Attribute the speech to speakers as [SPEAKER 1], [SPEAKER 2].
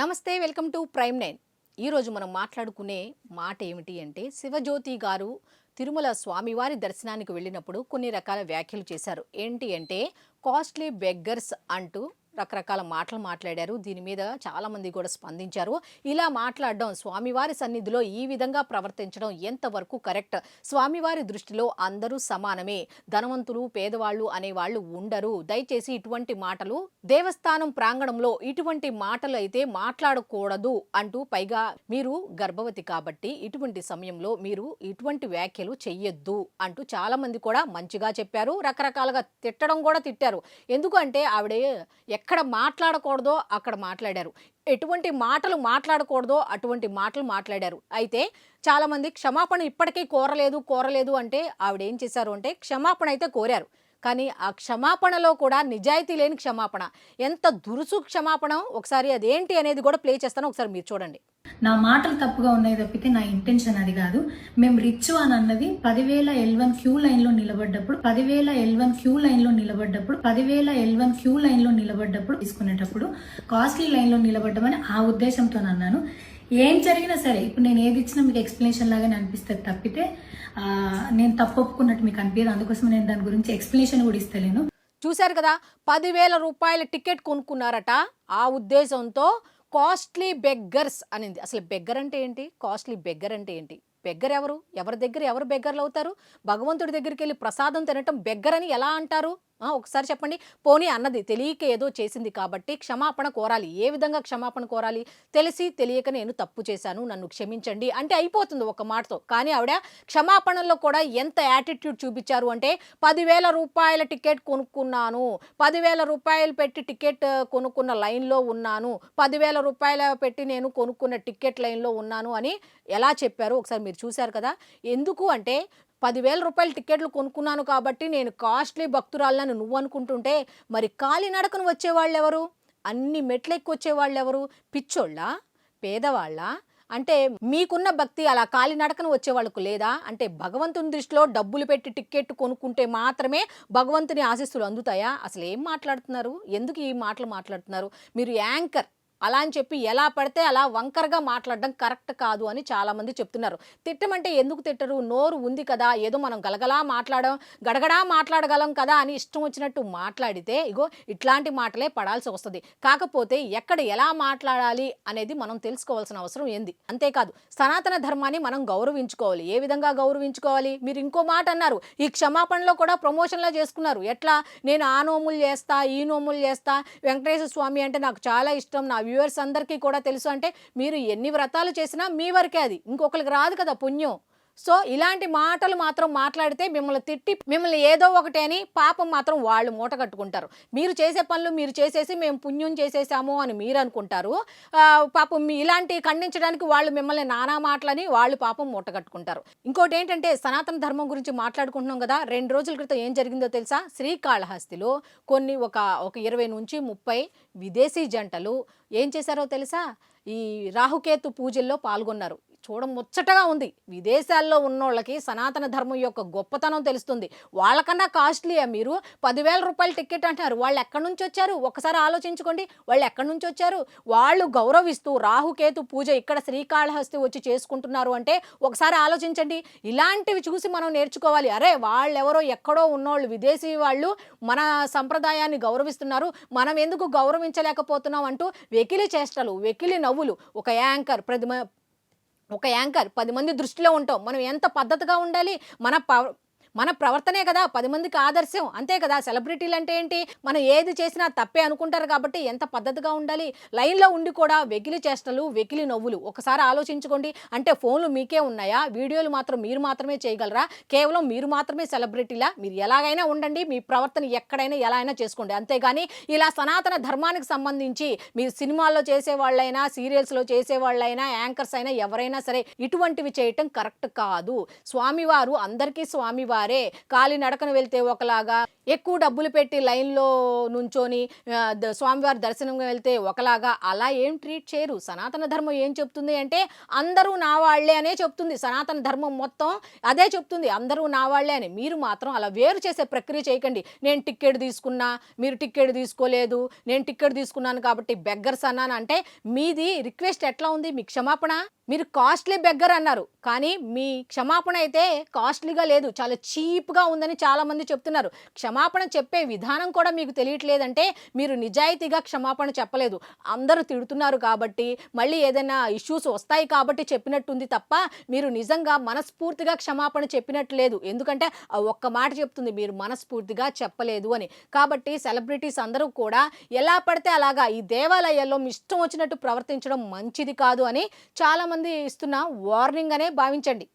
[SPEAKER 1] నమస్తే welcome to prime nine. ఈరోజు మనం మాట్లాడుకునే మాట ఏమిటి అంటే శివజ్యోతి గారు తిరుమల స్వామివారి దర్శనానికి వెళ్ళినప్పుడు కొన్ని రకాల వ్యాఖ్యలు చేశారు. ఏంటి అంటే కాస్ట్లీ బెగ్గర్స్ అంటూ రకరకాల మాటలు మాట్లాడారు. దీని మీద చాలామంది కూడా స్పందించారు. ఇలా మాట్లాడడం స్వామివారి సన్నిధిలో ఈ విధంగా ప్రవర్తించడం ఎంతవరకు కరెక్ట్? స్వామివారి దృష్టిలో అందరూ సమానమే. ధనవంతులు పేదవాళ్ళు అనేవాళ్ళు ఉండరు. దయచేసి ఇటువంటి మాటలు దేవస్థానం ప్రాంగణంలో ఇటువంటి మాటలు అయితే మాట్లాడకూడదు అంటూ పైగా మీరు గర్భవతి కాబట్టి ఇటువంటి సమయంలో మీరు ఇటువంటి వ్యాఖ్యలు చెయ్యొద్దు అంటూ చాలామంది కూడా మంచిగా చెప్పారు. రకరకాలుగా తిట్టడం కూడా తిట్టారు. ఎందుకంటే ఆవిడ ఎక్కడ మాట్లాడకూడదో అక్కడ మాట్లాడారు. ఎటువంటి మాటలు మాట్లాడకూడదో అటువంటి మాటలు మాట్లాడారు. అయితే చాలామంది క్షమాపణ ఇప్పటికీ కోరలేదు కోరలేదు అంటే ఆవిడ ఏం చేశారు అంటే క్షమాపణ అయితే కోరారు. కానీ ఆ క్షమాపణలో కూడా నిజాయితీ లేని క్షమాపణ. ఎంత దురుసు క్షమాపణ? ఒకసారి అదేంటి అనేది కూడా ప్లే చేస్తాను. ఒకసారి మీరు చూడండి.
[SPEAKER 2] నా మాటలు తప్పుగా ఉన్నాయి తప్పితే నా ఇంటెన్షన్ అది కాదు. మేము రిచ్ అని అన్నది పదివేల ఎల్వన్ క్యూ లైన్లో నిలబడ్డప్పుడు పదివేల ఎల్వన్ క్యూ లైన్లో నిలబడ్డప్పుడు పదివేల ఎల్వన్ క్యూ లైన్లో నిలబడ్డప్పుడు తీసుకునేటప్పుడు కాస్ట్లీ లైన్లో నిలబడ్డమని ఆ ఉద్దేశంతో అన్నాను. ఏం జరిగినా సరే ఇప్పుడు నేను ఏది ఇచ్చినా మీకు ఎక్స్ప్లెనేషన్ లాగానే అనిపిస్తుంది తప్పితే నేను తప్పు ఒప్పుకున్నట్టు మీకు అనిపించదు అందుకోసం నేను దాని గురించి ఎక్స్ప్లెనేషన్ కూడా ఇస్తలేను.
[SPEAKER 1] చూశారు కదా పదివేల రూపాయల టికెట్ కొనుక్కున్నారట. ఆ ఉద్దేశంతో కాస్ట్లీ బెగ్గర్స్ అనింది. అసలు బెగ్గర్ అంటే ఏంటి? కాస్ట్లీ బెగ్గర్ అంటే ఏంటి? బెగ్గర్ ఎవరు? ఎవరి దగ్గర ఎవరు బెగ్గర్లు అవుతారు? భగవంతుడి దగ్గరికి వెళ్ళి ప్రసాదం తినటం బెగ్గర్ అని ఎలా అంటారు? ఒకసారి చెప్పండి. పోనీ అన్నది తెలియక ఏదో చేసింది కాబట్టి క్షమాపణ కోరాలి. ఏ విధంగా క్షమాపణ కోరాలి? తెలిసి తెలియక నేను తప్పు చేశాను నన్ను క్షమించండి అంటే అయిపోతుంది ఒక మాటతో. కానీ ఆవిడ క్షమాపణలో కూడా ఎంత యాటిట్యూడ్ చూపించారు అంటే పదివేల రూపాయల టికెట్ కొనుక్కున్నాను పదివేల రూపాయలు పెట్టి టికెట్ కొనుక్కున్న లైన్లో ఉన్నాను పదివేల రూపాయల పెట్టి నేను కొనుక్కున్న టికెట్ లైన్లో ఉన్నాను అని ఎలా చెప్పారు ఒకసారి మీరు చూశారు కదా? ఎందుకు అంటే పదివేల రూపాయల టికెట్లు కొనుక్కున్నాను కాబట్టి నేను కాస్ట్లీ భక్తురాలని నువ్వు అనుకుంటుంటే మరి కాలినడకను వచ్చేవాళ్ళు ఎవరు అన్ని మెట్లెక్కి వచ్చేవాళ్ళెవరు పిచ్చోళ్ళ? పేదవాళ్ళ? అంటే మీకున్న భక్తి అలా కాలినడకన వచ్చే వాళ్ళకు లేదా? అంటే భగవంతుని దృష్టిలో డబ్బులు పెట్టి టికెట్ కొనుక్కుంటే మాత్రమే భగవంతుని ఆశీస్సులు అందుతాయా? అసలు ఏం మాట్లాడుతున్నారు? ఎందుకు ఈ మాటలు మాట్లాడుతున్నారు? మీరు యాంకర్ అలా అని చెప్పి ఎలా పడితే అలా వంకరగా మాట్లాడడం కరెక్ట్ కాదు అని చాలామంది చెప్తున్నారు. తిట్టమంటే ఎందుకు తిట్టరు? నోరు ఉంది కదా ఏదో మనం గలగలా మాట్లాడడం గడగడా మాట్లాడగలం కదా అని ఇష్టం వచ్చినట్టు మాట్లాడితే ఇగో ఇట్లాంటి మాటలే పడాల్సి వస్తుంది. కాకపోతే ఎక్కడ ఎలా మాట్లాడాలి అనేది మనం తెలుసుకోవాల్సిన అవసరం ఏంది? అంతేకాదు సనాతన ధర్మాన్ని మనం గౌరవించుకోవాలి. ఏ విధంగా గౌరవించుకోవాలి? మీరు ఇంకో మాట అన్నారు ఈ క్షమాపణలో కూడా ప్రమోషన్లో చేసుకున్నారు. ఎట్లా? నేను ఆ నోములు చేస్తా ఈ నోములు చేస్తా వెంకటేశ్వర స్వామి అంటే నాకు చాలా ఇష్టం నా వ్యూవర్స్ అందరికీ కూడా తెలుసు అంటే మీరు ఎన్ని వ్రతాలు చేసినా మీ వరకే అది. ఇంకొకరికి రాదు కదా పుణ్యం. సో ఇలాంటి మాటలు మాత్రం మాట్లాడితే మిమ్మల్ని తిట్టి మిమ్మల్ని ఏదో ఒకటి అని పాపం మాత్రం వాళ్ళు మూట కట్టుకుంటారు. మీరు చేసే పనులు మీరు చేసేసి మేము పుణ్యం చేసేసాము అని మీరు అనుకుంటారు. పాపం మీ ఇలాంటి ఖండించడానికి వాళ్ళు మిమ్మల్ని నానా మాటలని వాళ్ళు పాపం మూట కట్టుకుంటారు. ఇంకోటి ఏంటంటే సనాతన ధర్మం గురించి మాట్లాడుకుంటున్నాం కదా రెండు రోజుల క్రితం ఏం జరిగిందో తెలుసా? శ్రీకాళహస్తిలో కొన్ని ఒక ఒక ఇరవై నుంచి ముప్పై విదేశీ జంటలు ఏం చేశారో తెలుసా? ఈ రాహుకేతు పూజల్లో పాల్గొన్నారు. చూడ ముచ్చటగా ఉంది. విదేశాల్లో ఉన్నోళ్ళకి సనాతన ధర్మం యొక్క గొప్పతనం తెలుస్తుంది. వాళ్ళకన్నా కాస్ట్లీయా మీరు? పదివేల రూపాయల టికెట్ అంటున్నారు. వాళ్ళు ఎక్కడి నుంచి వచ్చారు? ఒకసారి ఆలోచించుకోండి. వాళ్ళు ఎక్కడి నుంచి వచ్చారు? వాళ్ళు గౌరవిస్తూ రాహుకేతు పూజ ఇక్కడ శ్రీకాళహస్తి వచ్చి చేసుకుంటున్నారు అంటే ఒకసారి ఆలోచించండి. ఇలాంటివి చూసి మనం నేర్చుకోవాలి. అరే వాళ్ళెవరో ఎక్కడో ఉన్నోళ్ళు విదేశీ వాళ్ళు మన సంప్రదాయాన్ని గౌరవిస్తున్నారు. మనం ఎందుకు గౌరవించలేకపోతున్నాం అంటూ వెకిలి చేష్టలు వెకిలి నవ్వులు ఒక యాంకర్ ప్రతి ఒక యాంకర్ పది మంది దృష్టిలో ఉంటాం. మనం ఎంత పద్ధతిగా ఉండాలి? మన పవ మన ప్రవర్తనే కదా పది మందికి ఆదర్శం. అంతే కదా సెలబ్రిటీలు అంటే ఏంటి? మనం ఏది చేసినా తప్పే అనుకుంటారు కాబట్టి ఎంత పద్ధతిగా ఉండాలి? లైన్లో ఉండి కూడా వెకిలి చేష్టలు వెకిలి నవ్వులు. ఒకసారి ఆలోచించుకోండి. అంటే ఫోన్లు మీకే ఉన్నాయా? వీడియోలు మాత్రం మీరు మాత్రమే చేయగలరా? కేవలం మీరు మాత్రమే సెలబ్రిటీలా? మీరు ఎలాగైనా ఉండండి. మీ ప్రవర్తన ఎక్కడైనా ఎలా అయినా చేసుకోండి. అంతేగాని ఇలా సనాతన ధర్మానికి సంబంధించి మీరు సినిమాల్లో చేసేవాళ్ళైనా సీరియల్స్లో చేసే వాళ్ళైనా యాంకర్స్ అయినా ఎవరైనా సరే ఇటువంటివి చేయటం కరెక్ట్ కాదు. స్వామివారు అందరికీ స్వామివారు. సరే కాలి నడకన వెళ్తే ఒకలాగా ఎక్కువ డబ్బులు పెట్టి లైన్లో నుంచొని స్వామివారి దర్శనం వెళ్తే ఒకలాగా అలా ఏం ట్రీట్ చేయరు. సనాతన ధర్మం ఏం చెప్తుంది అంటే అందరూ నా వాళ్ళే అనే చెప్తుంది. సనాతన ధర్మం మొత్తం అదే చెప్తుంది. అందరూ నా వాళ్ళే అని. మీరు మాత్రం అలా వేరు చేసే ప్రక్రియ చేయకండి. నేను టిక్కెట్ తీసుకున్నా మీరు టిక్కెట్ తీసుకోలేదు నేను టిక్కెట్ తీసుకున్నాను కాబట్టి బెగ్గర్స్ అన్నాను అంటే మీది రిక్వెస్ట్ ఎట్లా ఉంది? మీ క్షమాపణ? మీరు కాస్ట్లీ బెగ్గర్ అన్నారు కానీ మీ క్షమాపణ అయితే కాస్ట్లీగా లేదు. చాలా చీప్గా ఉందని చాలామంది చెప్తున్నారు. క్షమాపణ చెప్పే విధానం కూడా మీకు తెలియట్లేదంటే మీరు నిజాయితీగా క్షమాపణ చెప్పలేదు. అందరూ తిడుతున్నారు కాబట్టి మళ్ళీ ఏదైనా ఇష్యూస్ వస్తాయి కాబట్టి చెప్పినట్టుంది తప్ప మీరు నిజంగా మనస్ఫూర్తిగా క్షమాపణ చెప్పినట్టు లేదు ఎందుకంటే ఒక్క మాట చెప్తుంది మీరు మనస్ఫూర్తిగా చెప్పలేదు అని. కాబట్టి సెలబ్రిటీస్ అందరూ కూడా ఎలా పడితే అలాగా ఈ దేవాలయాల్లో మీ ఇష్టం వచ్చినట్టు ప్రవర్తించడం మంచిది కాదు అని చాలామంది ఇస్తున్న వార్నింగ్ అనే భావించండి.